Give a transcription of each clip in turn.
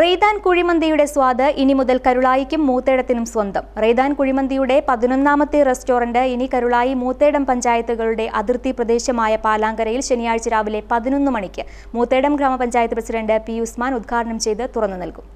റെയ്താൻ കുഴിമന്തിയുടെ സ്വാദ് ഇനി മുതൽ കരുളായിക്കും മൂത്തേടത്തിനും സ്വന്തം. റെയ്താൻ കുഴിമന്തിയുടെ പതിനൊന്നാമത്തെ റെസ്റ്റോറന്റ് ഇനി കരുളായി മൂത്തേടം പഞ്ചായത്തുകളുടെ അതിർത്തി പ്രദേശമായ പാലാങ്കരയിൽ ശനിയാഴ്ച രാവിലെ പതിനൊന്ന് മണിക്ക് മൂത്തേടം ഗ്രാമപഞ്ചായത്ത് പ്രസിഡന്റ് പി ഉസ്മാൻ ഉദ്ഘാടനം ചെയ്ത് തുറന്നു നൽകും.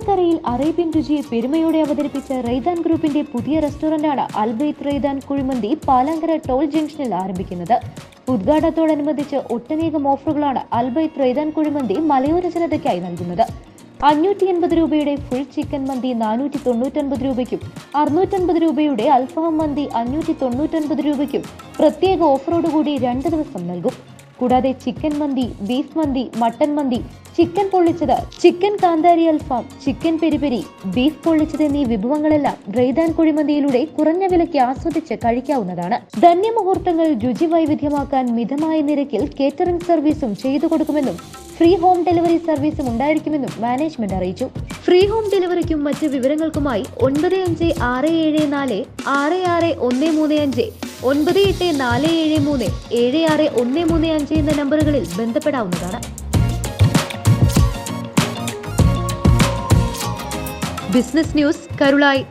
കേരളക്കരയിൽ അറേബ്യൻ രുചിയെ പെരുമയോടെ അവതരിപ്പിച്ച റെയ്താൻ ഗ്രൂപ്പിന്റെ പുതിയ റെസ്റ്റോറന്റാണ് അൽബൈത്ത് റെയ്താൻ കുഴിമന്തി പാലാങ്കര ടോൾ ജംഗ്ഷനിൽ ആരംഭിക്കുന്നത്. ഉദ്ഘാടനത്തോടനുബന്ധിച്ച് ഒട്ടനേകം ഓഫറുകളാണ് അൽബൈത്ത് റെയ്താൻ കുഴിമന്തി മലയോര ജനതയ്ക്കായി നൽകുന്നത്. അഞ്ഞൂറ്റി എൺപത് രൂപയുടെ ഫുൾ ചിക്കൻ മന്തി നാനൂറ്റി തൊണ്ണൂറ്റൊൻപത് രൂപയ്ക്കും അറുന്നൂറ്റൻപത് രൂപയുടെ അൽഫാം മന്തി അഞ്ഞൂറ്റി തൊണ്ണൂറ്റൊൻപത് രൂപയ്ക്കും പ്രത്യേക ഓഫറോടുകൂടി രണ്ട് ദിവസം നൽകും. കൂടാതെ ചിക്കൻ മന്തി ബീഫ് മന്തി മട്ടൻ മന്തി ചിക്കൻ പൊള്ളിച്ചത് ചിക്കൻ കാന്താരി അൽഫാം ചിക്കൻ പെരിപെരി ബീഫ് പൊള്ളിച്ചത് എന്നീ വിഭവങ്ങളെല്ലാം റെയ്താൻ കുഴിമന്തിയിലൂടെ കുറഞ്ഞ വിലയ്ക്ക് ആസ്വദിച്ച് കഴിക്കാവുന്നതാണ്. ധന്യമുഹൂർത്തങ്ങൾ രുചി വൈവിധ്യമാക്കാൻ മിതമായ നിരക്കിൽ കേറ്ററിംഗ് സർവീസും ചെയ്തു കൊടുക്കുമെന്നും ഫ്രീ ഹോം ഡെലിവറി സർവീസും ഉണ്ടായിരിക്കുമെന്നും മാനേജ്മെന്റ് അറിയിച്ചു. ഫ്രീ ഹോം ഡെലിവറിക്കും മറ്റ് വിവരങ്ങൾക്കുമായി ഒൻപത് അഞ്ച് ആറ് ഏഴ് നാല് ആറ് ആറ് ഒന്ന് മൂന്ന് അഞ്ച് ഒൻപത് എട്ട് നാല് ഏഴ് മൂന്ന് ഏഴ് ആറ് ഒന്ന് മൂന്ന് അഞ്ച് എന്ന നമ്പറുകളിൽ ബന്ധപ്പെടാവുന്നതാണ്. Business news Karulai.